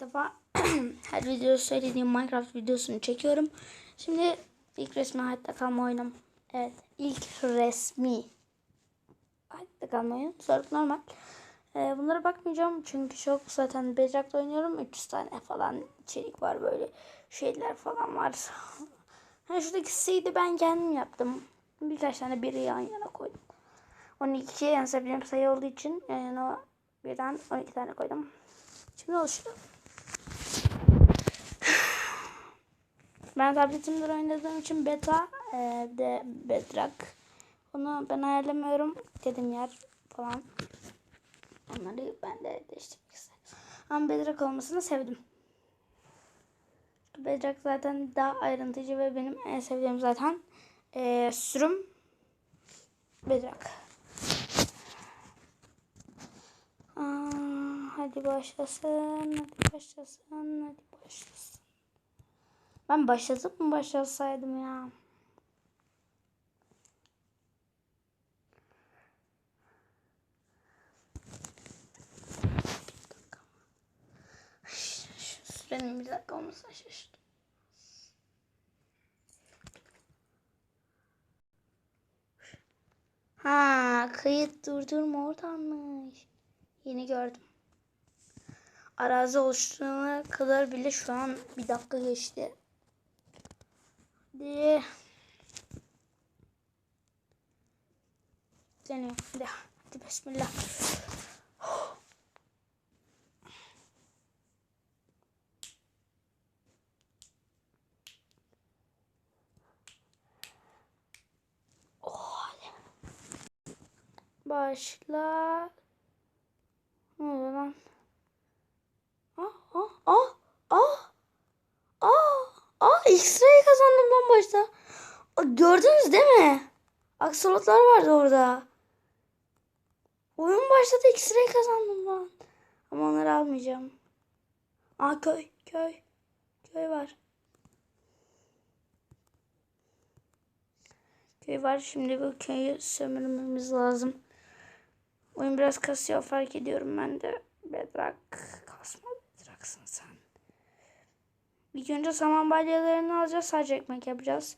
Defa her video söylediğim Minecraft videosunu çekiyorum. Şimdi ilk resmi hayatta kalma oyunum. Evet ilk resmi hayatta kalma oyun. Sorup normal. Ee, bunlara bakmayacağım çünkü çok zaten Bedrock'ta oynuyorum. 300 tane falan içerik var böyle şeyler falan var. Ha, şuradaki C'yi ben kendim yaptım. Birkaç tane biri yan yana koydum. 12 en sevdiğim sayı olduğu için yani o birden 12 tane koydum. Şimdi oluşuyor. Ben tabletimde oynadığım için beta e, de bedrock. Onu ben ayarlamıyorum. Dedim yer falan. Onları ben de değiştirmek. Ama bedrock olmasını sevdim. Bedrock zaten daha ayrıntıcı ve benim en sevdiğim zaten e, sürüm bedrock. Aa, hadi başlasın, hadi başlasın, hadi başlasın. Ben başlatıp mı başlasaydım ya? Sürenin bir dakika olmasına şaşırdım. Ha, kayıt durdurma oradanmış. Yeni gördüm. Arazi oluşturana kadar bile şu an bir dakika geçti. Hadi. Deniyorum. Hadi. Hadi bismillah. Başla. Ne oluyor lan? Kazandım lan başta. Gördünüz değil mi? Aksolotlar vardı orada. Oyun başladı X-ray kazandım lan. Ama onları almayacağım. Aa köy köy. Köy var. Köy var. Şimdi bu köyü sömürmemiz lazım. Oyun biraz kasıyor fark ediyorum ben de. Bedrock kasma Bedrock'sın sen. İlk önce saman balyalarını alacağız. Sadece ekmek yapacağız.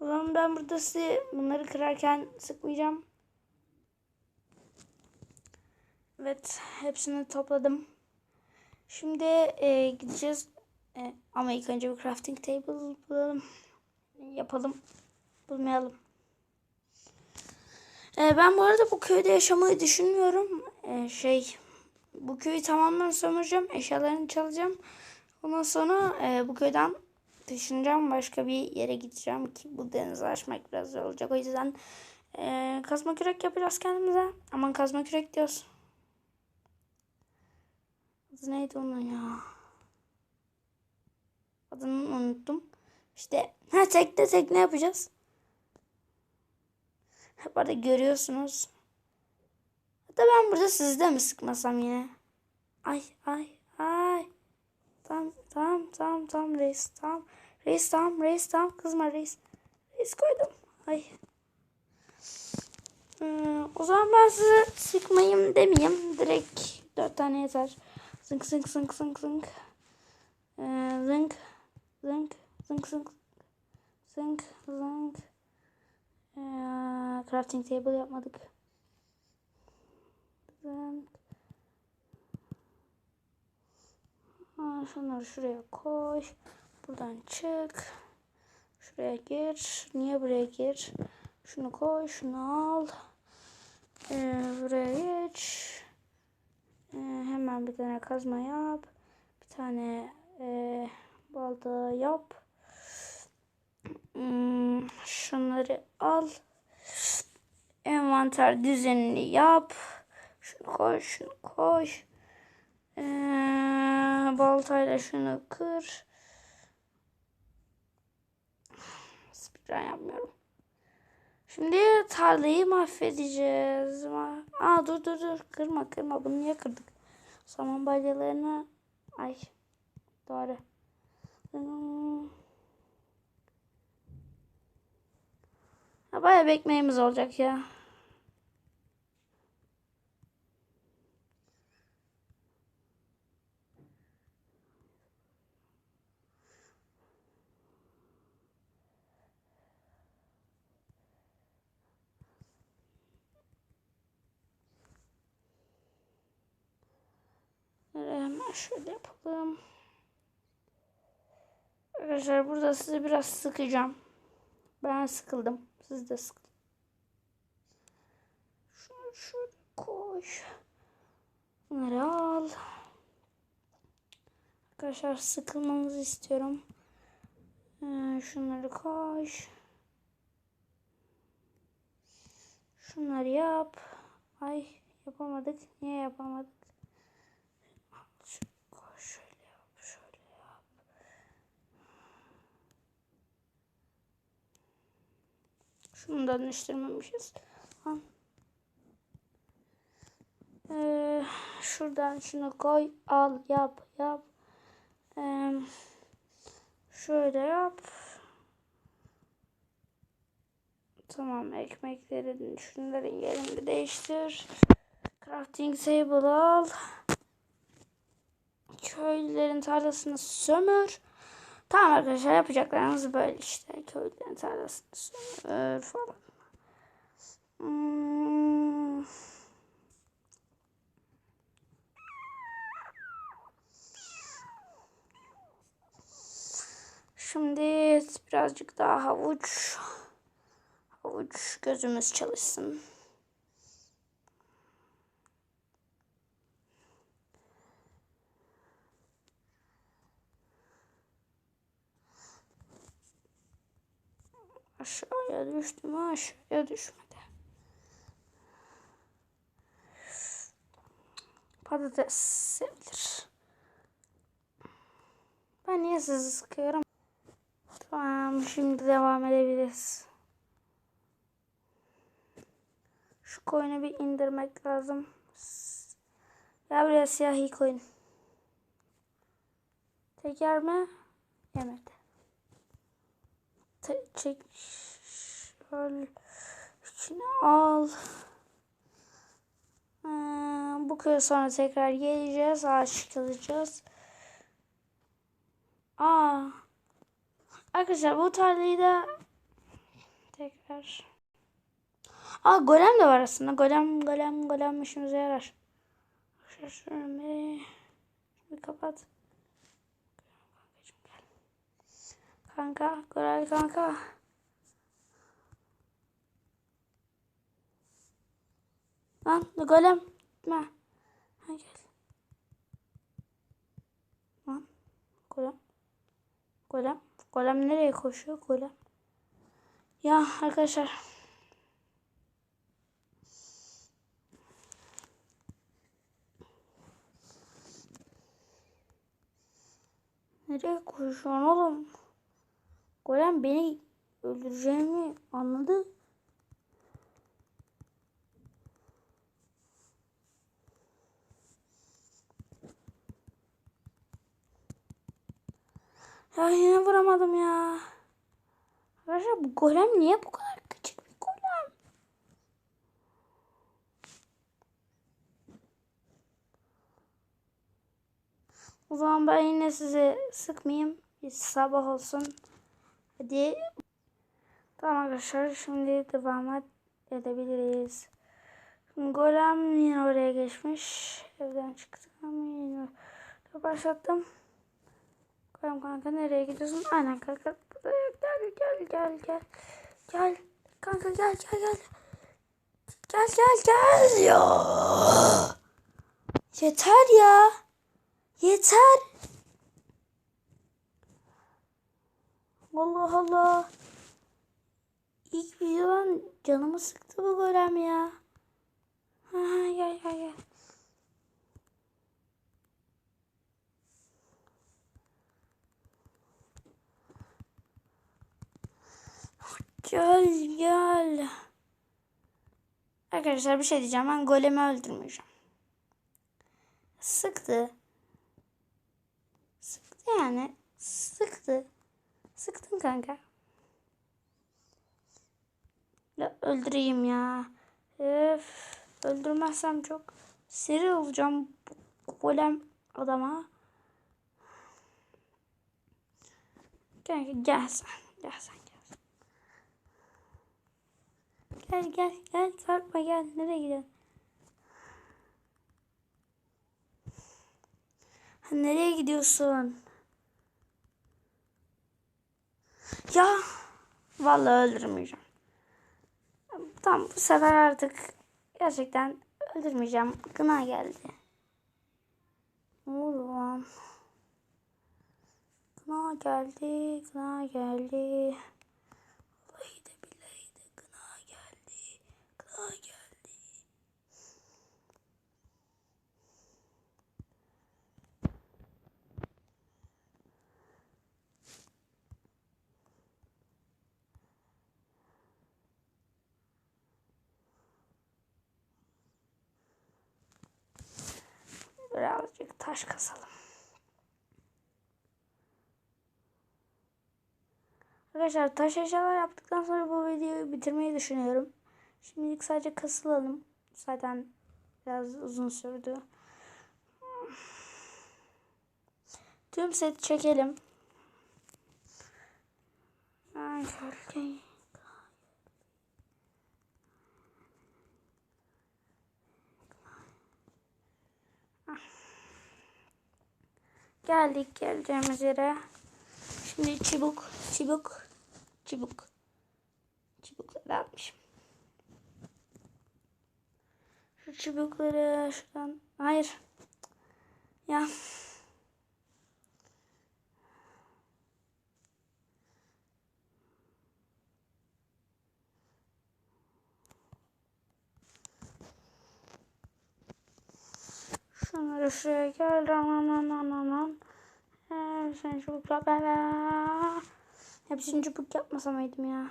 O zaman ben burada sizi bunları kırarken sıkmayacağım. Evet, hepsini topladım. Şimdi e, gideceğiz. E, ama ilk önce bir crafting table bulalım. Yapalım. Bulmayalım. E, ben bu arada bu köyde yaşamayı düşünmüyorum. E, şey, bu köyü tamamen sömüreceğim. Eşyalarını çalacağım. Ondan sonra e, bu köyden taşınacağım. Başka bir yere gideceğim ki bu denizi aşmak biraz zor olacak. O yüzden e, kazma kürek yapacağız kendimize. Aman kazma kürek diyoruz. Neydi onun ya? Adını unuttum. İşte ha tekne tekne yapacağız. Hep arada görüyorsunuz. Hatta ben burada sizi de mi sıkmasam yine? Ay ay ay. Tamam tamam tamam tamam reis tamam. Reis tamam reis tamam kızma reis. Reis koydum. Ay. Hmm, o zaman ben size sıkmayayım demeyeyim. Direkt dört tane yeter. Zınk zınk zınk zınk zınk. Ee, zınk zınk zınk zınk zınk zınk. Ee, crafting table yapmadık. Zınk. Şunları şuraya koy. Buradan çık. Şuraya gir. Niye buraya gir? Şunu koy, şunu al. Ee, buraya geç. Ee, hemen bir tane kazma yap. Bir tane e, balda yap. Hmm, şunları al. Envanter düzenini yap. Şunu koy, şunu koy. Ee, baltayla şunu kır. Speedrun yapmıyorum. Şimdi tarlayı mahvedeceğiz. Ma- Aa dur dur dur. Kırma kırma. Bunu niye kırdık? Saman balyalarını... Ay. Doğru. Ha, bayağı bir ekmeğimiz olacak ya. Hemen şöyle yapalım. Arkadaşlar burada sizi biraz sıkacağım. Ben sıkıldım. Siz de sıkılın. Şunu şöyle koy. Bunları al. Arkadaşlar sıkılmanızı istiyorum. Ee, şunları koy. Şunları yap. Ay yapamadık. Niye yapamadık? Şöyle koy, şöyle yap, şöyle yap. Şunu da dönüştürmemişiz. Ee, şuradan şunu koy, al, yap, yap. Ee, şöyle yap. Tamam, ekmeklerin, şunların yerini değiştir. Crafting table al. Köylülerin tarlasını sömür. Tamam arkadaşlar yapacaklarınız böyle işte. Köylülerin tarlasını sömür falan. Hmm. Şimdi birazcık daha havuç. Havuç gözümüz çalışsın. Aşağıya düştü mü aşağıya düşmedi. Patates sevilir. Ben niye sizi sıkıyorum? Tamam şimdi devam edebiliriz. Şu koyunu bir indirmek lazım. Ya buraya siyahi koyun. Teker mi? Yemedi. Çek şöyle al. Ee, bu köye sonra tekrar geleceğiz. Ağaç kalacağız. Aa. Arkadaşlar bu tarlayı da tekrar Aa golem de var aslında. Golem golem golem işimize yarar. Şöyle bir kapat. Kanka, Koray kanka. Lan golem gitme. Ha gel. Lan golem. Golem. Golem nereye koşuyor golem? Ya arkadaşlar. Nereye koşuyorsun oğlum? Golem beni öldüreceğimi anladı. Ya yine vuramadım ya. Arkadaşlar bu golem niye bu kadar küçük bir golem? O zaman ben yine size sıkmayayım. Bir sabah olsun. Hadi. Tamam arkadaşlar şimdi devam edebiliriz. Golem yine oraya geçmiş. Evden çıktım. Yine başlattım. Golem kanka nereye gidiyorsun? Aynen kanka. Gel gel gel gel. Gel. Kanka gel gel gel. Gel gel gel ya. Yeter ya. Yeter. Allah Allah. İlk videodan canımı sıktı bu golem ya. Ha, gel gel gel. Gel gel. Arkadaşlar bir şey diyeceğim. Ben golemi öldürmeyeceğim. Sıktı. Sıktı yani. Sık sıktı. Sıktın kanka. Ya öldüreyim ya. Öf. Öldürmezsem çok seri olacağım bu golem adama. Gel gel sen. Gel sen gel. Gel gel gel çarpma gel. Nereye gidiyorsun? Nereye gidiyorsun? Ya vallahi öldürmeyeceğim. Tamam bu sefer artık gerçekten öldürmeyeceğim. Gına geldi. Ne oldu? Gına geldi, gına geldi. Vallahi de billahi de gına geldi, gına geldi. Birazcık taş kasalım. Arkadaşlar taş eşyalar yaptıktan sonra bu videoyu bitirmeyi düşünüyorum. Şimdilik sadece kasılalım. Zaten biraz uzun sürdü. Tüm seti çekelim. Ay, Geldik geleceğimiz yere. Şimdi çubuk, çubuk, çubuk. Çubukları almışım. Şu çubukları şuradan. Hayır. Ya. Şunları şuraya gel. Aman aman aman. Ee, sen çubuk yap. Hepsini çubuk yapmasam mıydım ya?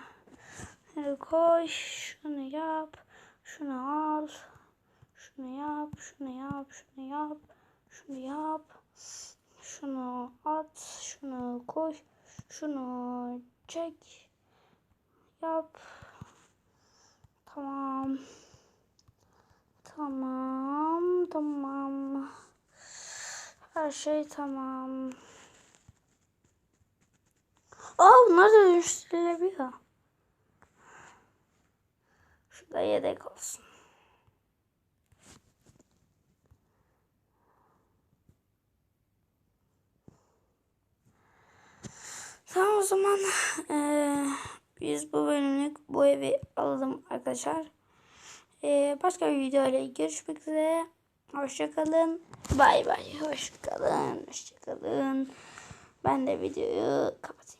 Şunu koy. Şunu yap. Şunu al. Şunu yap. Şunu yap. Şunu yap. Şunu yap. Şunu at. Şunu koy. Şunu çek. Yap. Tamam. Tamam. Tamam. Her şey tamam. Aa bunlar da dönüştürülebiliyor. Şurada yedek olsun. Tamam o zaman eee, biz bu bölümlük bu evi alalım arkadaşlar. Eee, başka bir video ile görüşmek üzere. Hoşçakalın. Bay bay. Hoşçakalın. Hoşçakalın. Ben de videoyu kapatayım.